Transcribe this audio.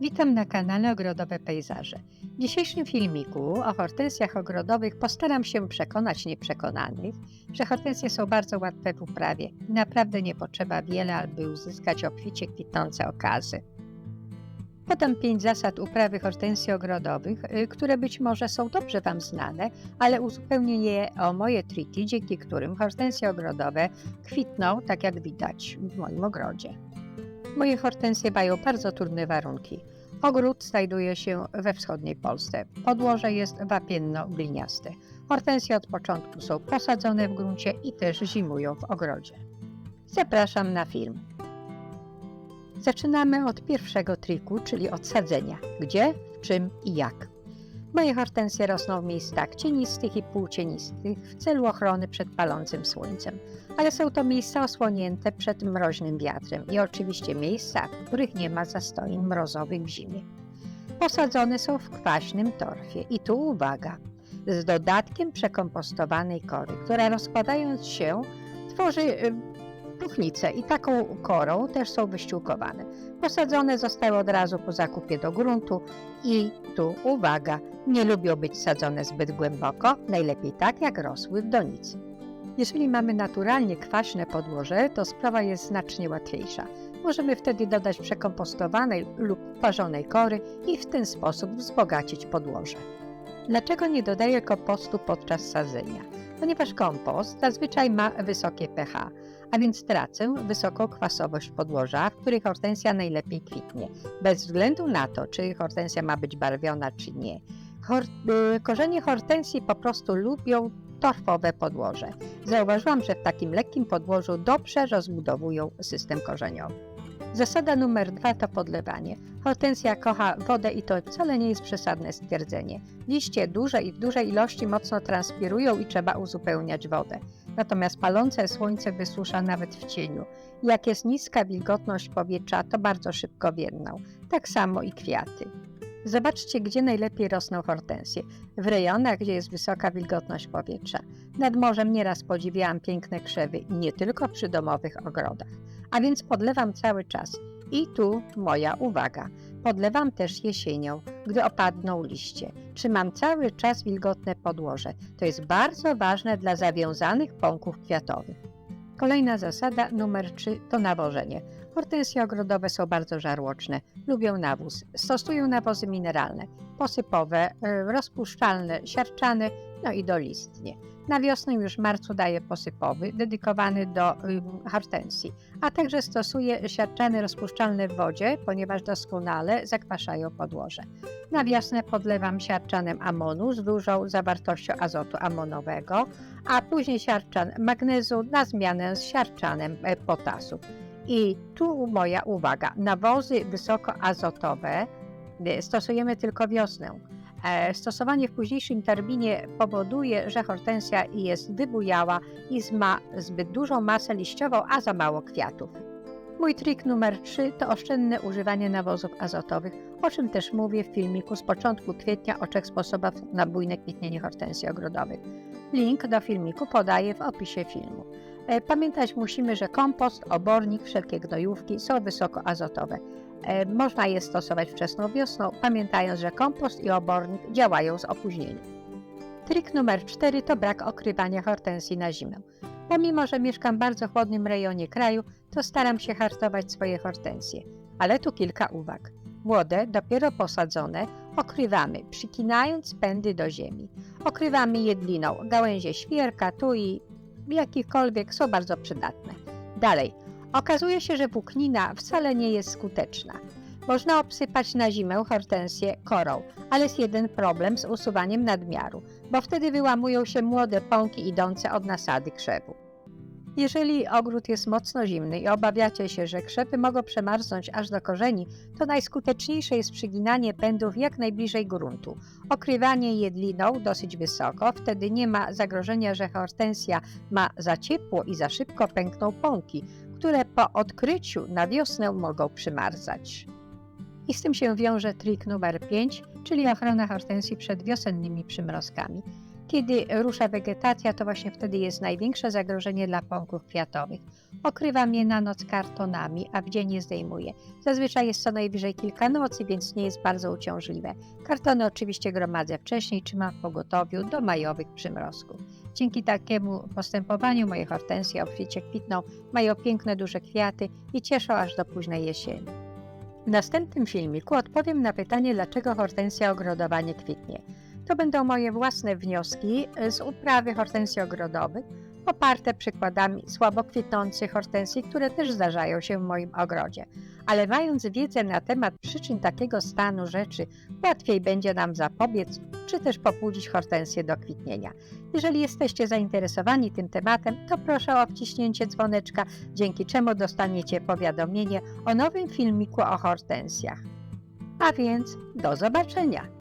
Witam na kanale Ogrodowe Pejzaże. W dzisiejszym filmiku o hortensjach ogrodowych postaram się przekonać nieprzekonanych, że hortensje są bardzo łatwe w uprawie i naprawdę nie potrzeba wiele, aby uzyskać obficie kwitnące okazy. Podam pięć zasad uprawy hortensji ogrodowych, y, które być może są dobrze Wam znane, ale uzupełnię je o moje triki, dzięki którym hortensje ogrodowe kwitną, tak jak widać w moim ogrodzie. Moje hortensje mają bardzo trudne warunki. Ogród znajduje się we wschodniej Polsce. Podłoże jest wapienno-gliniaste. Hortensje od początku są posadzone w gruncie i też zimują w ogrodzie. Zapraszam na film. Zaczynamy od pierwszego triku, czyli od sadzenia. Gdzie, w czym i jak. Moje hortensje rosną w miejscach cienistych i półcienistych w celu ochrony przed palącym słońcem, ale są to miejsca osłonięte przed mroźnym wiatrem i oczywiście miejsca, w których nie ma zastoi mrozowych w zimie. Posadzone są w kwaśnym torfie i tu uwaga, z dodatkiem przekompostowanej kory, która rozkładając się tworzy próchnicę i taką korą też są wyściółkowane. Posadzone zostały od razu po zakupie do gruntu i tu uwaga, nie lubią być sadzone zbyt głęboko, najlepiej tak jak rosły w donicy. Jeżeli mamy naturalnie kwaśne podłoże, to sprawa jest znacznie łatwiejsza. Możemy wtedy dodać przekompostowanej lub parzonej kory i w ten sposób wzbogacić podłoże. Dlaczego nie dodaję kompostu podczas sadzenia? Ponieważ kompost zazwyczaj ma wysokie pH, a więc tracę wysoką kwasowość podłoża, w której hortensja najlepiej kwitnie, bez względu na to, czy hortensja ma być barwiona, czy nie. Y, korzenie hortensji po prostu lubią torfowe podłoże. Zauważyłam, że w takim lekkim podłożu dobrze rozbudowują system korzeniowy. Zasada numer dwa to podlewanie. Hortensja kocha wodę i to wcale nie jest przesadne stwierdzenie. Liście duże i w dużej ilości mocno transpirują i trzeba uzupełniać wodę. Natomiast palące słońce wysusza nawet w cieniu. Jak jest niska wilgotność powietrza, to bardzo szybko wiedną. Tak samo i kwiaty. Zobaczcie, gdzie najlepiej rosną hortensje. W rejonach, gdzie jest wysoka wilgotność powietrza. Nad morzem nieraz podziwiałam piękne krzewy, nie tylko przy domowych ogrodach. A więc podlewam cały czas. I tu moja uwaga. Podlewam też jesienią, gdy opadną liście. Trzymam cały czas wilgotne podłoże. To jest bardzo ważne dla zawiązanych pąków kwiatowych. Kolejna zasada numer 3 to nawożenie. Hortensje ogrodowe są bardzo żarłoczne, lubią nawóz. Stosują nawozy mineralne, posypowe, y, rozpuszczalne, siarczane, no i dolistnie. Na wiosnę już w marcu daję posypowy, dedykowany do y, hortensji, a także stosuję siarczane rozpuszczalne w wodzie, ponieważ doskonale zakwaszają podłoże. Na wiosnę podlewam siarczanem amonu z dużą zawartością azotu amonowego, a później siarczan magnezu na zmianę z siarczanem e, potasu. I tu moja uwaga, nawozy wysokoazotowe stosujemy tylko wiosnę. E, Stosowanie w późniejszym terminie powoduje, że hortensja jest wybujała i ma zbyt dużą masę liściową, a za mało kwiatów. Mój trik numer 3 to oszczędne używanie nawozów azotowych, o czym też mówię w filmiku z początku kwietnia o trzech sposobach na bujne kwitnienie hortensji ogrodowych. Link do filmiku podaję w opisie filmu. E, Pamiętać musimy, że kompost, obornik, wszelkie gnojówki są wysokoazotowe. E, Można je stosować wczesną wiosną, pamiętając, że kompost i obornik działają z opóźnieniem. Trik numer 4 to brak okrywania hortensji na zimę. Pomimo, że mieszkam w bardzo chłodnym rejonie kraju, to staram się hartować swoje hortensje. Ale tu kilka uwag. Młode, dopiero posadzone, okrywamy, przykinając pędy do ziemi. Okrywamy jedliną, gałęzie świerka, tui, jakichkolwiek są bardzo przydatne. Dalej, okazuje się, że włóknina wcale nie jest skuteczna. Można obsypać na zimę hortensję korą, ale jest jeden problem z usuwaniem nadmiaru, bo wtedy wyłamują się młode pąki idące od nasady krzewu. Jeżeli ogród jest mocno zimny i obawiacie się, że krzewy mogą przemarznąć aż do korzeni, to najskuteczniejsze jest przyginanie pędów jak najbliżej gruntu. Okrywanie jedliną dosyć wysoko, wtedy nie ma zagrożenia, że hortensja ma za ciepło i za szybko pękną pąki, które po odkryciu na wiosnę mogą przymarzać. I z tym się wiąże trik numer 5, czyli ochrona hortensji przed wiosennymi przymrozkami. Kiedy rusza wegetacja, to właśnie wtedy jest największe zagrożenie dla pąków kwiatowych. Okrywam je na noc kartonami, a w dzień je zdejmuję. Zazwyczaj jest co najwyżej kilka nocy, więc nie jest bardzo uciążliwe. Kartony oczywiście gromadzę wcześniej, trzymam w pogotowiu do majowych przymrozków. Dzięki takiemu postępowaniu moje hortensje obficie kwitną, mają piękne, duże kwiaty i cieszą aż do późnej jesieni. W następnym filmiku odpowiem na pytanie, dlaczego hortensja ogrodowa nie kwitnie. To będą moje własne wnioski z uprawy hortensji ogrodowych, oparte przykładami słabo kwitnących hortensji, które też zdarzają się w moim ogrodzie. Ale mając wiedzę na temat przyczyn takiego stanu rzeczy, łatwiej będzie nam zapobiec czy też pobudzić hortensję do kwitnienia. Jeżeli jesteście zainteresowani tym tematem, to proszę o wciśnięcie dzwoneczka, dzięki czemu dostaniecie powiadomienie o nowym filmiku o hortensjach. A więc do zobaczenia!